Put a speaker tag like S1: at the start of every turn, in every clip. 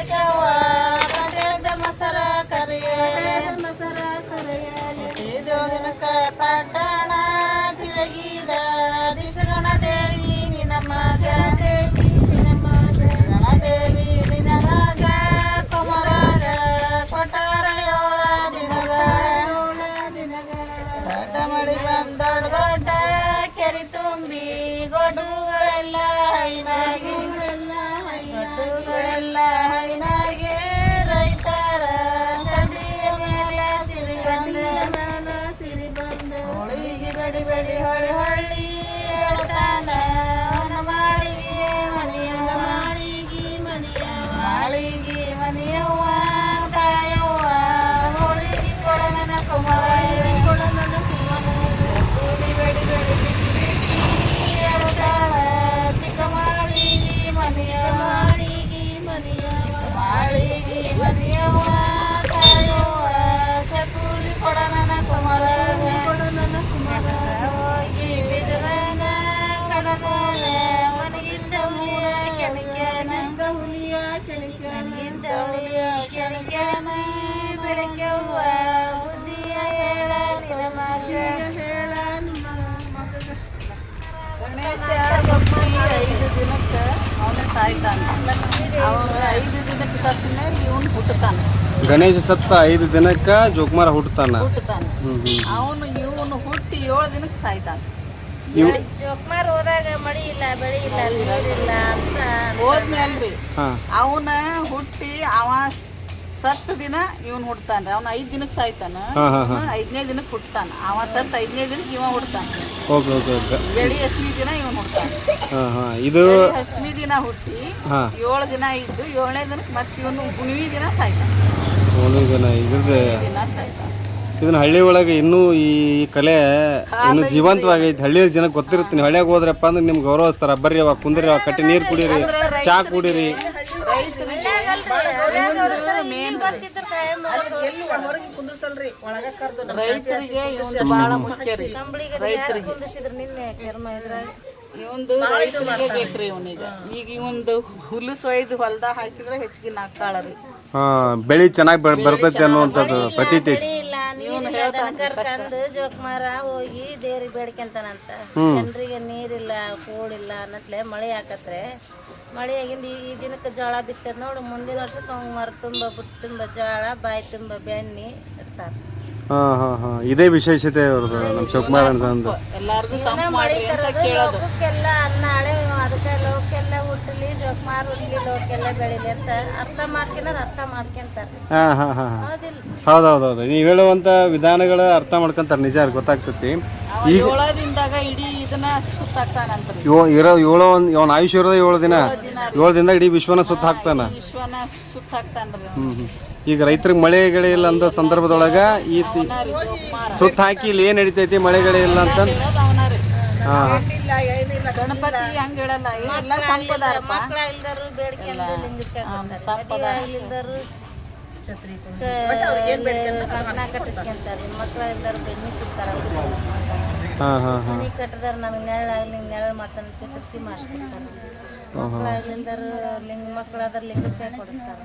S1: America. ಸಾಯ್ತಾನ ಅವನು ಐದು ದಿನಕ್ಕೆ ಸತ್ತ ಮೇಲೆ ಇವನು ಹುಟ್ಟುತ್ತಾನ.
S2: ಗಣೇಶ ಸತ್ತ ಐದು ದಿನಕ್ಕ ಜೋಕುಮಾರ ಹುಟ್ಟತಾನ
S1: ಹುಟ್ಟುತ್ತಾನ. ಅವನು ಇವನು ಹುಟ್ಟಿ ಏಳು ದಿನಕ್ಕೆ ಸಾಯ್ತಾನ.
S3: ಜೋಕ್ಮಾರ್ ಹೋದಾಗ ಮಳಿ ಇಲ್ಲ ಬೆಳಿ ಇಲ್ಲ ನೀರಿಲ್ಲ ಅಂತ
S1: ಹೋದ್ಮೇಲ್ರಿ
S2: ಹಾ.
S1: ಅವನ ಹುಟ್ಟಿ ಅವ ಸತ್ತ ದಿನ ಇವನ್ ಹುಡ್ತಾನ್ರಿ. ಅವ್ನ ಐದ್ ದಿನಕ್ಕೆ ಸಾಯ್ತಾನ. ಐದನೇ ದಿನಕ್ಕೆ ಹುಡ್ತಾನ. ಅವ ಸತ್ ಐದನೇ ದಿನಕ್ಕೆ ಇವ ಹುಡ್ತಾನ.
S2: Okay okay okay.
S1: ಬೆಳಿ ಅಷ್ಟಮಿ ದಿನ ಇವನ್ ಹುಡ್ತಾನ.
S2: ಹಾ ಹಾ ಇದು
S1: ಅಷ್ಟಮಿ ದಿನ ಹುಟ್ಟಿ ಏಳು ದಿನ ಇದ್ದು ಏಳನೇ ದಿನಕ್ಕೆ ಮತ್ತೆ ಇವನು ಹುಣ್ಣಿಮೆ ದಿನ ಸಾಯ್ತಾನ.
S2: ಇದ್ರದ್ದು.
S1: ದಿನ ಸಾಯ್ತಾನ.
S2: ಇದನ್ನ ಹಳ್ಳಿ ಒಳಗೆ ಇನ್ನೂ ಈ ಕಲೆ ಇನ್ನು ಜೀವಂತವಾಗೈತಿ. ಹಳ್ಳಿಯ ಜನಕ್ಕೆ ಗೊತ್ತಿರುತ್ತೆ. ಹಳ್ಳಿಯಾಗ ಹೋದ್ರಪ್ಪ ಅಂದ್ರೆ ನಿಮ್ಗೆ ಗೌರವಿಸ್ತಾರ. ಬರ್ರಿ ಅವ ಕುಂದ್ರಿ ಅವ ಕಟ್ಟಿ ನೀರು ಕುಡೀರಿ ಚಾ ಕುಡೀರಿ.
S1: ರೈತರಿಗೆ ರೈತರಿಗೆ ಇವನು ಬಹಳ ಮುಖ್ಯ ರೀ. ರೈತರಿಗೆ ಇವಂದು ರೈತರಿಗೆ. ಬೇಕ್ರಿ ಇವನಿಗೆ ಈಗ ಇವಂದು ಹುಲ್ಲು ಸೊಯ್ದು ಹೊಲ್ದಾಗ ಹಾಕಿದ್ರೆ ಹೆಚ್ಚಿಗೆ ನಾಕ್ಕಾಳ ರೀ
S2: ಹಾ ಬೆಳಿ ಚೆನ್ನಾಗಿ ಬರ್ತೈತಿ ಅನ್ನುವಂಥದ್ದು ಪ್ರತೀತಿ. ಐತಿ
S3: ಇಲ್ಲ ನೀರಿಲ್ಲ ದನಕರ್ ಕಂಡು ಜೋಕ್ಮಾರ ಹೋಗಿ ದೇವ್ರಿಗೆ ಬೇಡ್ಕೊಂತಾನಂತ ಜನರಿಗೆ ನೀರಿಲ್ಲ ಕೂಡಿಲ್ಲ ಅನ್ನತ್ಲೆ ಮಳೆ ಹಾಕತ್ರೆ. ಮಳೆ ಆಗಿಂದ ಈ ಈ ದಿನಕ್ಕೆ ಜೋಳ ಬಿತ್ತದ ನೋಡು ಮುಂದಿನ ವರ್ಷಕ್ಕೆ ಅವ್ನು ಮರ ತುಂಬ ಬುಟ್ಟು ತುಂಬ ಜೋಳ ಬಾಯಿ ತುಂಬ ಬೆಣ್ಣೆ ಇಡ್ತಾರೆ.
S2: ಹಾ ಹಾ ಹಾ. ಇದೇ ವಿಶೇಷತೆ ಅವ್ರದ್ದು ನಮ್ಮ ಶಿವಕುಮಾರ್ ಅಂತಂದು
S1: ಎಲ್ಲಾರ್ಗು ಸಂಪ್ ಮಾಡ್ರಿ ಅಂತ ಕೇಳೋದು.
S3: ಲೋಕಕ್ಕೆಲ್ಲ ನಾಳೆ ಅದಕ್ಕೆ ಲೋಕೆಲ್ಲ ಹುಟ್ಟಲಿ ಜೋಕ್ಮಾರ್ ಹುಟ್ಟಲಿ ಲೋಕೆಲ್ಲ ಬೆಳಿಲಿ ಅಂತ ಅರ್ಥ ಮಾಡ್ಕೊಂಡ್ರೆ ಅರ್ಥ ಮಾಡ್ಕೊಂತಾರೆ.
S2: ಹಾ ಹಾ ಹಾ
S3: ಹೌದಿಲ್ಲ.
S2: ಹೌದೌದೌದು. ನೀವು ಹೇಳುವಂಥ ವಿಧಾನಗಳ ಅರ್ಥ ಮಾಡ್ಕೊಂತಾರೆ ನಿಜ ಗೊತ್ತಾಗ್ತೈತಿ?
S1: ಅವ ಏಳದಿಂದಾಗ ಇಡೀ ಇದನ್ನ ಸುತ್ತಾಕ್ತಾನಂತ
S2: ಇವ ಇರೋ ಏಳು ಒಂದು ಇವನ ಇರೋದೇ ಏಳು ದಿನ. ಏಳು ದಿನದಾಗ ಇಡೀ ವಿಶ್ವನ ಸುತ್ತ ಹಾಕ್ತಾನ
S1: ವಿಶ್ವನ ಸುತ್ತಾಕ್ತಾನ್ರಿ
S2: ಹ್ಮ್ ಹ್ಮ್. ಈಗ ರೈತರಿಗೆ ಮಳೆ ಗಿಳೆ ಇಲ್ಲ ಅಂದ ಸಂದರ್ಭದೊಳಗ ಈ ತಿ- ಸುತ್ತ ಹಾಕಿ ಇಲ್ಲಿ ಏನ್ ನಡೀತೈತಿ ಮಳೆ ಗಿಳೆ ಇಲ್ಲ ಅಂತ?
S1: ಹೇಳೋದು ಅವನಾರಿ
S2: ಹಾ.
S1: ಗಣಪತಿ ಹಂಗ ಹೇಳಲ್ಲ ಎಲ್ಲ ಸಂಪದಾರಪ್ಪ
S3: ಮಕ್ಕಳ ಇಲ್ದರು
S1: ಸಂಪದ
S3: ಮಕ್ಕಳ ಬೆನ್ನಿ ತಿಂತಾರ
S2: ಹಾ ಹಾ ಹಾ.
S3: ಮನೆ ಕಟ್ಟದಾರ ನನಗೆ ನೆರಳಾಗ್ಲಿ ನೆರಳು ಮಾಡ್ತಾನೆ ಚತುರ್ಥಿ ಮಾಡಿಸ್ಕೊಡ್ತಾರೆ. ಮಕ್ಕಳ ಇಲ್ದರು ಲಿಂಗ ಮಕ್ಕಳಾದ್ರ ಲಿಂಗಕ್ಕೆ ಕೊಡಿಸ್ತಾರ.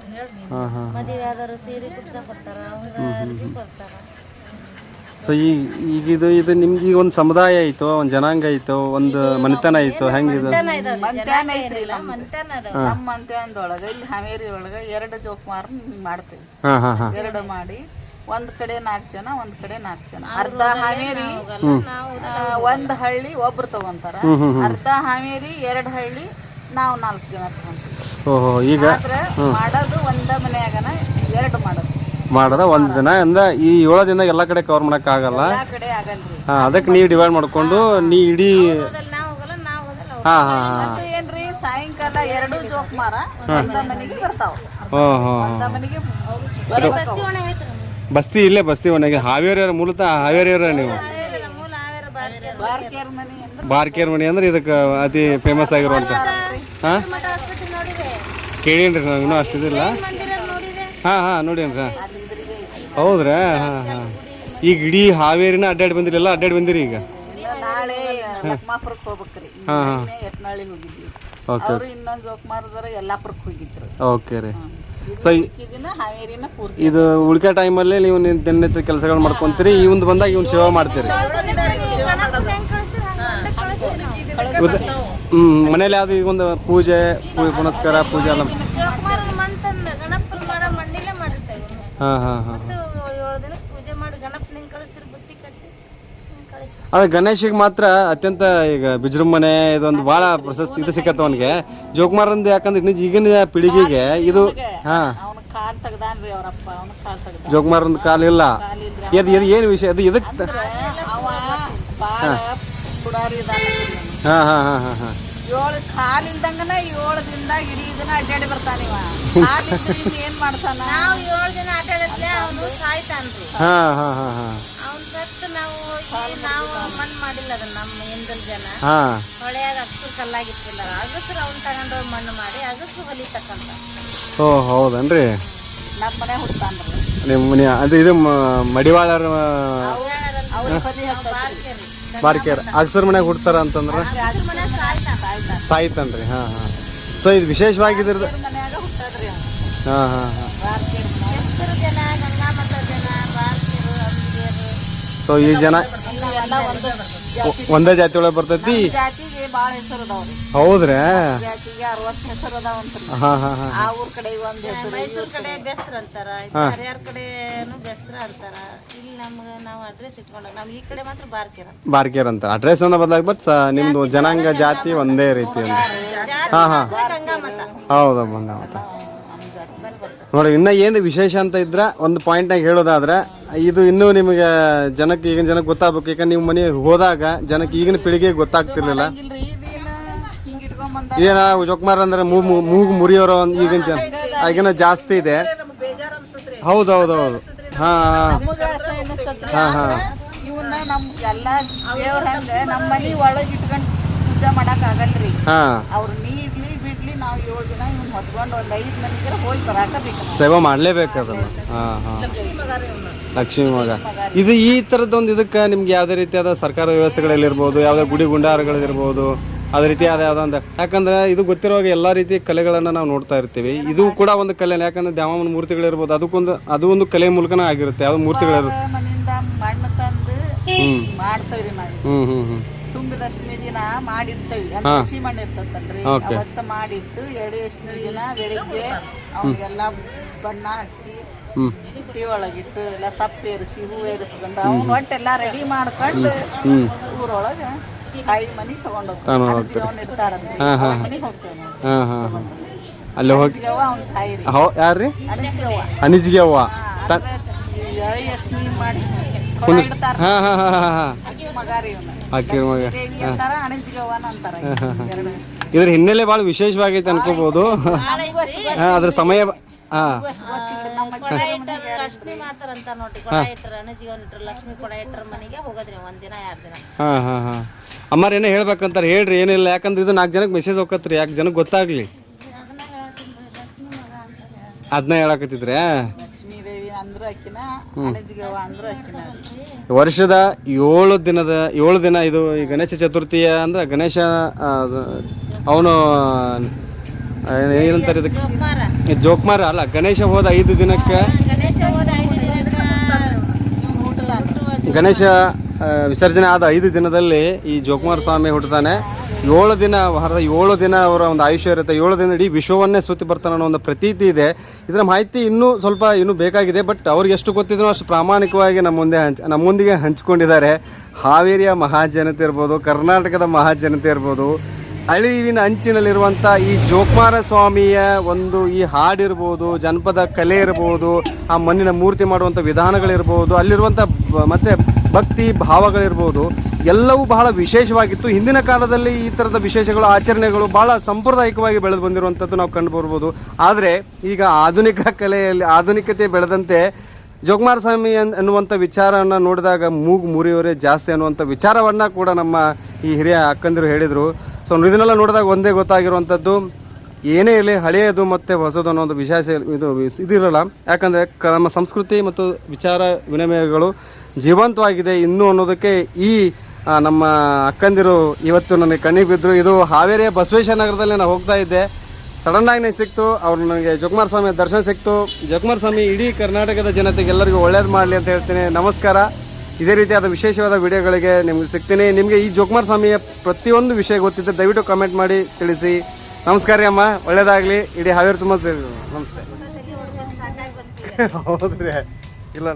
S2: ಹಾ ಹಾ
S3: ಮದುವೆ ಆದರು ಸೀರೆ ಕುಪ್ಸ ಕೊಡ್ತಾರ ಅವಂಗ ಅರ್ಬಿ ಕೊಡ್ತಾರ.
S2: ಸೊ ಈಗ ಈಗ ಇದು ಇದು ನಿಮ್ಗೆ ಈಗ ಒಂದು ಸಮುದಾಯ ಐತೋ ಒಂದು ಜನಾಂಗ ಐತೋ ಒಂದು ಮನೆತನ ಐತೋ ಹೆಂಗಿದು
S1: ಮಂತ್ಯಾನ ಐತ್ರಿ ನಮ್ಮ
S3: ಮಂಟನ ಅದಾವ
S1: ನಮ್ಮ ಮಂತ್ಯಾನದೊಳಗ ಇಲ್ಲಿ ಹಾವೇರಿ ಒಳಗ ಎರಡು ಜೋಕುಮಾರ್ ಮಾಡ್ತೀವಿ.
S2: ಹಾ ಹಾ ಹಾ.
S1: ಎರಡು ಮಾಡಿ ಒಂದ್ ಕಡೆ ನಾಲ್ಕು ಜನ ಒಂದ್ ಕಡೆ ನಾಲ್ಕು ಜನ. ಅರ್ಧ ಹಾವೇರಿ ಆ, ಒಂದ್ ಹಳ್ಳಿ ಒಬ್ರು ತಗೊಂತಾರ. ಅರ್ಧ ಹಾವೇರಿ ಎರಡ್ ಹಳ್ಳಿ ನಾವು ನಾಲ್ಕು ಜನ ತಗೊಂತೀವಿ.
S2: ಓಹೋ ಈಗ
S1: ಆದ್ರ ಮಾಡೋದು ಒಂದ ಮನ್ಯಾಗನ ಎರಡು ಮಾಡೋದು.
S2: ಮಾಡದ ಒಂದು ದಿನ ಅಂದ ಈ ಏಳು ದಿನ ಎಲ್ಲ ಕಡೆ ಕವರ್ ಮಾಡಕ್
S1: ಕಡೆ ಆಗಲ್ರಿ.
S2: ಹಾ ಅದಕ್ಕೆ ನೀವು ಡಿವೈಡ್ ಮಾಡ್ಕೊಂಡು ನೀ ಇಡೀ ಹಾ ಹಾ
S1: ಮತ್ತೆ ಏನ್ರಿ ಸಾಯಂಕಾಲ ಎರಡು ಜೋಕುಮಾರ ಒಂದ ಮನೆಗೆ ಬರ್ತಾವ.
S2: ಹ್ಞೂ ಹ್ಞೂ
S1: ಒಂದ ಮನೆಗೆ
S2: ಬಸ್ತಿ ಇಲ್ಲೇ ಬಸ್ತಿ ಒಣಗಿ. ಹಾವೇರಿಯವ್ರ ಮೂಲತಃ ಹಾವೇರಿಯವ್ರ ನೀವು?
S1: ಬಾರ್ಕೇರ್ ಮನೆ ಅಂದ್ರೆ
S2: ಬಾರ್ಕೇರ್ ಮಣಿ ಅಂದ್ರೆ ಇದಕ್ಕೆ ಅತಿ ಫೇಮಸ್ ಆಗಿರುವಂಥ ಹಾಂ? ಕೇಳೀನ್ರಿ ನಾವು ಇನ್ನೂ ಅಷ್ಟಿದಿಲ್ಲ
S3: ಹಾ
S2: ಹಾಂ ಹಾಂ ಹಾ ಹೌದ್ರಾ? ಹಾಂ ಹಾಂ. ಈಗ ಇಡೀ ಹಾವೇರಿನ ಅಡ್ಡಾಡಿ ಬಂದಿರಲ್ಲ ಅಡ್ಡಾಡಿ ಬಂದಿರಿ ಈಗ?
S1: ಹಾಂ ಹೋಗ್ಬೇಕ್ರಿ.
S2: ಹಾ, ಓಕೆ.
S1: ಇನ್ನೊಂದು ಹೋಗಿದ್ರು.
S2: ಓಕೆ ರೀ. ಸೊ ಇದು ಉಳಿಕೆ ಟೈಮಲ್ಲಿ ನೀವು ದಿನನಿತ್ಯ ಕೆಲಸಗಳು ಮಾಡ್ಕೊಂತೀರಿ ಇವಂದು ಬಂದಾಗ ಇವ್ನ ಸೇವೆ ಮಾಡ್ತೀರಿ. ಮನೇಲಿ ಯಾವ್ದು ಈಗ ಒಂದು ಪೂಜೆ ಪೂಜೆ ಪುನಸ್ಕಾರ ಪೂಜೆ ಎಲ್ಲ ಹಾಂ ಹಾಂ ಹಾಂ ಅದೇ ಗಣೇಶಿಗೆ ಮಾತ್ರ ಅತ್ಯಂತ ಈಗ ವಿಜೃಂಭಣೆ ಇದೊಂದು ಭಾಳ ಪ್ರಶಸ್ತಿ ಇದು ಸಿಕ್ಕತ್ತ ಅವನಿಗೆ. ಜೋಕುಮಾರಂದು ಯಾಕಂದ್ರೆ ನಿಜ ಈಗಿನ ಪೀಳಿಗೆಗೆ ಇದು ಹಾಂ.
S1: ಅವನ ಕಾಲ್ ಇಲ್ಲ. ಕಾಲ್
S2: ಇದು ಇದು ಏನು ವಿಷಯ? ಅದು ಇದಕ್ಕೆ
S1: ಹಾ.
S2: ಹಾ ಹಾ. ಹಾಂ ಹಾಂ ಹಾಂ.
S1: ಏಳು ಕಾಲಿಲ್ದಂಗನ ಏಳು ದಿನದಾಗ ಇಡೀ ದಿನ ಅಡ್ಡಾಡಿ ಬರ್ತಾನ ಇವ. ಏನ್ ಮಾಡ್ತಾನ?
S3: ನಾವು ಏಳು ದಿನ ಅಡ್ಡಾಡಿದ್ರೆ ಅವನು ಸಾಯ್ತಾನ್ರಿ.
S2: ಹಾಂ ಹಾಂ ಹಾಂ ಹಾಂ.
S3: ಅವ್ನ ಸತ್ತು ನಾವು ನಾವು ಮಣ್ಣು ಮಾಡಿಲ್ಲ ಅದನ್ನ ನಮ್ಮ ಹಿಂದಿನ ಜನ?
S2: ಹಾಂ.
S3: ಹೊಳೆಯಾಗ ಅಗಸ್ರು ಕಲ್ಲಾಗಿತ್ತಿಲ್ಲ ಅಗಸ್ರು ಅವ್ನು ತಗೊಂಡು ಮಣ್ಣು ಮಾಡಿ
S2: ಓ ಹೌದನ್ರಿ?
S1: ನಮ್ಮ ಮನೆ ಹುಡ್ತಾನ್ರಿ
S2: ನಿಮ್ಮ ಮನೆ ಅದು ಇದು ಮ- ಮಡಿವಾಳರ ಬಾರ್ಕೇರ್. ಅಕ್ಸರ್ ಮನ್ಯಾಗ ಹುಡ್ತಾರ ಅಂತಂದ್ರೆ?
S3: ಮನೆ ಸಾಯ್ತಾನ
S2: ಸಾಯ್ತನ್ರಿ ಹಾಂ ಹಾಂ. ಸೊ ಇದು ವಿಶೇಷವಾಗಿದ್ರದ್ದು?
S1: ಮನ್ಯಾಗ ಹುಟ್ಟದ್ರಿ.
S2: ಹಾಂ ಹಾಂ ಹಾಂ.
S3: ಹೆಸರು ಜನ ಜನ ಬಾರ್ಕಿರು
S2: ಸೊ ಈ ಜನ
S1: ಒಂದು ಜಾತಿ
S2: ಒಂದೇ ಜಾತಿ ಒಳಗೆ ಬರ್ತೈತಿ?
S1: ಜಾತಿಗೆ ಭಾಳ ಹೆಸರು ಅದಾವ್ರಿ.
S2: ಹೌದ್ರಾ?
S1: ಜಾತಿಗೆ ಅರವತ್ತು ಹೆಸರು ಅದಾವಂತ್ರಿ.
S2: ಹಾಂ ಹಾಂ ಹಾಂ
S1: ಆ ಊರ್ ಕಡೆ ಒಂದ್ ಹೆಸರು
S3: ಮೈಸೂರು ಕಡೆ ಬೆಸ್ತ್ರ ಅಂತಾರ ಹರಿಯಾರ ಕಡೆನು ಬೆಸ್ತ್ರ ಅಂತಾರ. ಇಲ್ಲಿ ನಮ್ಗೆ ನಾವು ಅಡ್ರೆಸ್ ಇಟ್ಕೊಂಡಾಗ ನಮ್ ಈ ಕಡೆ ಮಾತ್ರ ಬಾರ್ಕಿರ
S2: ಬಾರ್ಕೇರ್ ಅಂತ. ಅಡ್ರೆಸ್ ಅನ್ನ ಬದಲಾಗಿ ಬಟ್ ಸ ನಿಮ್ದು ಜನಾಂಗ ಜಾತಿ ಒಂದೇ ರೀತಿ ಅಂತ. ಹಾಂ ಹಾಂ. ಹೌದಮ್ಮ ಹಂಗ ನೋಡಿ ಇನ್ನ ಏನು ವಿಶೇಷ ಅಂತ ಇದ್ರ ಒಂದು ಪಾಯಿಂಟ್ನಾಗ ಹೇಳೋದಾದ್ರೆ ಇದು ಇನ್ನೂ ನಿಮಗೆ ಜನಕ್ಕೆ ಈಗಿನ ಜನಕ್ಕೆ ಗೊತ್ತಾಗಬೇಕು. ಯಾಕಂದ್ರೆ ನೀವು ಮನೆ ಹೋದಾಗ ಜನಕ್ಕೆ ಈಗಿನ ಪೀಳಿಗೆಗೆ ಗೊತ್ತಾಗ್ತಿರ್ಲಿಲ್ಲ. ಏನ ಜೊಕ್ಮಾರ್ ಅಂದ್ರೆ ಮೂಗು ಮುರಿಯೋರು ಒಂದು ಈಗಿನ ಜನ. ಈಗಿನ ಜಾಸ್ತಿ ಇದೆ.
S1: ಹಾ ಹಾ. ಅನ್ಸತ್ರಿ
S2: ಹೌದು ಹೌದು ಹೌದು ಹಾಂ ಹಾಂ
S1: ಹಾ ಹಾ ಹಾ ಇವನ್ನ ಹಾ ಎಲ್ಲಾ ಹಾ ಹಾ ಹಾ. ಹಾ ಹಾ ಹಾ ಹಾ ಹಾ ಆಗಲ್ರಿ
S2: ಹಾಂ
S1: ಹೊತ್ಕೊಂಡ್ ಒಂದ್ ಐದ್ ಹೋಗಿ ಬರಾಕ ಬೇಕು
S2: ಸೇವೆ ಮಾಡಲೇಬೇಕು ಅದನ್ನು. ಹಾಂ ಹಾಂ. ಲಕ್ಷ್ಮೀ ಮಗ. ಇದು ಈ ಥರದ್ದೊಂದು ಇದಕ್ಕೆ ನಿಮ್ಗೆ ಯಾವುದೇ ರೀತಿಯಾದ ಸರ್ಕಾರ ವ್ಯವಸ್ಥೆಗಳಲ್ಲಿರ್ಬೋದು ಯಾವುದೇ ಗುಡಿ ಗುಂಡಾರಗಳಿರ್ಬೋದು ಅದೇ ರೀತಿಯಾದ ಯಾವುದೋ ಒಂದು ಯಾಕಂದ್ರೆ ಇದು ಗೊತ್ತಿರುವಾಗ ಎಲ್ಲ ರೀತಿಯ ಕಲೆಗಳನ್ನು ನಾವು ನೋಡ್ತಾ ಇರ್ತೀವಿ. ಇದು ಕೂಡ ಒಂದು ಕಲೆ ಯಾಕಂದ್ರೆ ದ್ಯಾಮನ ಮೂರ್ತಿಗಳಿರ್ಬೋದು ಅದಕ್ಕೊಂದು ಅದು ಒಂದು ಕಲೆ ಮೂಲಕನೇ ಆಗಿರುತ್ತೆ. ಯಾವ ಮೂರ್ತಿಗಳಿರ್
S1: ಹ್ಮ್.
S2: ಹ್ಮ್
S1: ಹ್ಮ್ ಹ್ಮ್.
S2: ಹ್ಞೂ ಹ್ಞೂ ಹ್ಞೂ
S1: ತುಂಬಿದಷ್ಟನೇ ದಿನ ಮಾಡಿರ್ತೇವಿ. ಅಂದ್ರೆ ಹಸಿ ಮಣ್ಣು ಇರ್ತೈತಲ್ರಿ ಅವತ್ತ ಮಾಡಿಟ್ಟು ಎರಡು ಎಷ್ಟನೇ ದಿನ ಬೆಳಿಗ್ಗೆ ಅವ್ರಿಗೆಲ್ಲ ಬಣ್ಣ ಹಚ್ಚಿ
S2: ಹ್ಞೂ
S1: ಹುಟ್ಟಿ ಒಳಗಿಟ್ಟು ಎಲ್ಲ ಸಪ್ಪು ಏರಿಸಿ ಹೂ ಏರಿಸ್ಕೊಂಡು ಅವ್ನ ಒಟ್ಟೆಲ್ಲ ರೆಡಿ ಮಾಡ್ಕೊಂಡು ಊರೊಳಗ ತಾಯಿ ಮನಿ ತಗೊಂಡ್ ಹೋಗ್ತಾರೆ ಅವ್ನ ಇರ್ತಾರಲ್ರಿ ಮನಿಗ್ ಹೋಗ್ತೇವೆ ನಾವು.
S2: ಹಾಂ ಹಾಂ ಹಾಂ. ಅಲ್ಲಿ ಹೋಗಿ
S1: ಅಜ್ಜಿಗವ್ವ ಅವ್ನ ತಾಯಿ ರೀ.
S2: ಹೌ ಯಾರ್ರಿ?
S1: ಅಣಜಿಗವ್ವ
S2: ಅನಿಜಿಗೆ ಅವ್ವ
S1: ಎಳಿ ಎಷ್ಟು ನೀ ಮಾಡಿ ಇಡ್ತಾರ
S2: ಹಾಂ ಹಾಂ ಹಾಂ ಹಾಂ ಹಾಂ.
S1: ಮಗ ರೀ ಇವ್ನ.
S2: ಅಕ್ಕಿ ಮಗ.
S1: ದೇವಿ ಅಂತಾರ. ಅಣಜಿಗವ್ವನ ಅಂತಾರ ಎರಡು.
S2: ಇದ್ರ ಹಿನ್ನೆಲೆ ಭಾಳ ವಿಶೇಷವಾಗೈತೆ ಅನ್ಕೋಬಹುದು ಅದ್ರ ಸಮಯ ಹಾಂ.
S3: ಲಕ್ಷ್ಮಿ ಮಾಡ್ತಾರಂತ ನೋಡ್ರಿ. ಕೊಡ ಇಟ್ಟರ ಅನಜಿಗೆ ಇಟ್ರ ಲಕ್ಷ್ಮಿ ಕೊಡ ಇಟ್ಟರ ಮನೆಗೆ ಹೋಗೋದ್ರಿ ಒಂದ್ ದಿನ ಎರಡ್ ದಿನ.
S2: ಹಾಂ ಹಾಂ ಹಾಂ. ಅಮ್ಮಾರ ಏನೋ ಹೇಳ್ಬೇಕಂತಾರೆ ಹೇಳ್ರಿ ಏನಿಲ್ಲ. ಯಾಕಂದ್ರೆ ಇದು ನಾಲ್ಕು ಜನಕ್ಕೆ ಮೆಸೇಜ್ ಹೋಗತ್ರಿ ಯಾಕೆ ಜನಕ್ಕೆ ಗೊತ್ತಾಗ್ಲಿ. ಅದನ್ನ ಹೇಳಕತ್ತಿದ್ರೆ ವರ್ಷದ ಏಳು ದಿನದ ಏಳು ದಿನ ಇದು ಈ ಗಣೇಶ ಚತುರ್ಥಿಯ ಅಂದ್ರೆ ಗಣೇಶ ಅವನು ಏನಂತಾರೆ ಇದಕ್ಕೆ?
S3: ಜೋಕ್ಮಾರ.
S2: ಅಲ್ಲ ಗಣೇಶ ಹೋದ ಐದು ದಿನಕ್ಕೆ
S3: ಗಣೇಶ
S2: ವಿಸರ್ಜನೆ ಆದ ಐದು ದಿನದಲ್ಲಿ ಈ ಜೋಕುಮಾರ ಸ್ವಾಮಿ ಹುಟ್ಟುತ್ತಾನೆ ಏಳು ದಿನ ವಾರದ ಏಳು ದಿನ ಅವರ ಒಂದು ಆಯುಷ್ಯ ಇರುತ್ತೆ. ಏಳು ದಿನ ಇಡೀ ವಿಶ್ವವನ್ನೇ ಸುತ್ತಿ ಬರ್ತಾನೆ ಅನ್ನೋ ಒಂದು ಪ್ರತೀತಿ ಇದೆ. ಇದರ ಮಾಹಿತಿ ಇನ್ನೂ ಸ್ವಲ್ಪ ಇನ್ನೂ ಬೇಕಾಗಿದೆ ಬಟ್ ಅವ್ರಿಗೆ ಎಷ್ಟು ಗೊತ್ತಿದ್ರು ಅಷ್ಟು ಪ್ರಾಮಾಣಿಕವಾಗಿ ನಮ್ಮ ಮುಂದೆ ಹಂಚ್ ನಮ್ಮೊಂದಿಗೆ ಹಂಚ್ಕೊಂಡಿದ್ದಾರೆ. ಹಾವೇರಿಯ ಮಹಾಜನತೆ ಇರ್ಬೋದು, ಕರ್ನಾಟಕದ ಮಹಾಜನತೆ ಇರ್ಬೋದು ಅಳಿವಿನ ಅಂಚಿನಲ್ಲಿರುವಂಥ ಈ ಜೋಕುಮಾರ ಸ್ವಾಮಿಯ ಒಂದು ಈ ಹಾಡಿರ್ಬೋದು, ಜನಪದ ಕಲೆ ಇರ್ಬೋದು, ಆ ಮಣ್ಣಿನ ಮೂರ್ತಿ ಮಾಡುವಂಥ ವಿಧಾನಗಳಿರ್ಬೋದು ಅಲ್ಲಿರುವಂಥ ಮತ್ತೆ ಭಕ್ತಿ ಭಾವಗಳಿರ್ಬೋದು, ಎಲ್ಲವೂ ಬಹಳ ವಿಶೇಷವಾಗಿತ್ತು. ಹಿಂದಿನ ಕಾಲದಲ್ಲಿ ಈ ಥರದ ವಿಶೇಷಗಳು, ಆಚರಣೆಗಳು ಬಹಳ ಸಾಂಪ್ರದಾಯಿಕವಾಗಿ ಬೆಳೆದು ಬಂದಿರುವಂಥದ್ದು ನಾವು ಕಂಡು ಬರ್ಬೋದು. ಆದರೆ, ಈಗ ಆಧುನಿಕ ಕಲೆಯಲ್ಲಿ, ಆಧುನಿಕತೆ ಬೆಳೆದಂತೆ ಜೋಗಮಾರ ಸ್ವಾಮಿ ಅನ್ ಅನ್ನುವಂಥ ವಿಚಾರವನ್ನು ನೋಡಿದಾಗ ಮೂಗು ಮುರಿಯೋರೇ ಜಾಸ್ತಿ ಅನ್ನುವಂಥ ವಿಚಾರವನ್ನು ಕೂಡ ನಮ್ಮ ಈ ಹಿರಿಯ ಅಕ್ಕಂದಿರು ಹೇಳಿದರು. ಸೊ ಇದನ್ನೆಲ್ಲ ನೋಡಿದಾಗ ಒಂದೇ ಗೊತ್ತಾಗಿರುವಂಥದ್ದು, ಏನೇ ಇರಲಿ ಹಳೆಯದು ಮತ್ತು ಹೊಸದು ಅನ್ನೋ ಒಂದು ವಿಶೇಷ ಇದು ಇದಿರಲ್ಲ. ಯಾಕಂದರೆ ನಮ್ಮ ಸಂಸ್ಕೃತಿ ಮತ್ತು ವಿಚಾರ ವಿನಿಮಯಗಳು ಜೀವಂತವಾಗಿದೆ ಇನ್ನು ಅನ್ನೋದಕ್ಕೆ ಈ ನಮ್ಮ ಅಕ್ಕಂದಿರು ಇವತ್ತು ನನಗೆ ಕಣ್ಣಿಗೆ ಬಿದ್ದರು. ಇದು ಹಾವೇರಿಯ ಬಸವೇಶ್ವರ ನಗರದಲ್ಲಿ ನಾನು ಹೋಗ್ತಾ ಇದ್ದೆ. ಸಡನ್ನಾಗಿ ನನಗೆ ಸಿಕ್ತು. ಅವ್ರು ನನಗೆ ಜೋಕುಮಾರ ಸ್ವಾಮಿ ದರ್ಶನ ಸಿಕ್ತು. ಜೋಕುಮಾರ ಸ್ವಾಮಿ ಇಡೀ ಕರ್ನಾಟಕದ ಜನತೆಗೆ ಎಲ್ಲರಿಗೂ ಒಳ್ಳೇದು ಮಾಡಲಿ ಅಂತ ಹೇಳ್ತೀನಿ. ನಮಸ್ಕಾರ. ಇದೇ ರೀತಿಯಾದ ವಿಶೇಷವಾದ ವಿಡಿಯೋಗಳಿಗೆ ನಿಮ್ಗೆ ಸಿಗ್ತೀನಿ. ನಿಮಗೆ ಈ ಜೋಕುಮಾರ್ ಸ್ವಾಮಿಯ ಪ್ರತಿಯೊಂದು ವಿಷಯ ಗೊತ್ತಿದ್ದರೆ ದಯವಿಟ್ಟು ಕಮೆಂಟ್ ಮಾಡಿ ತಿಳಿಸಿ. ನಮಸ್ಕಾರ ರೀ ಅಮ್ಮ. ಒಳ್ಳೇದಾಗಲಿ. ಇಡೀ ಹಾವೇರಿ ತುಂಬ ನಮಸ್ತೆ. ಹೌದ್ರಿ. ಇಲ್ಲ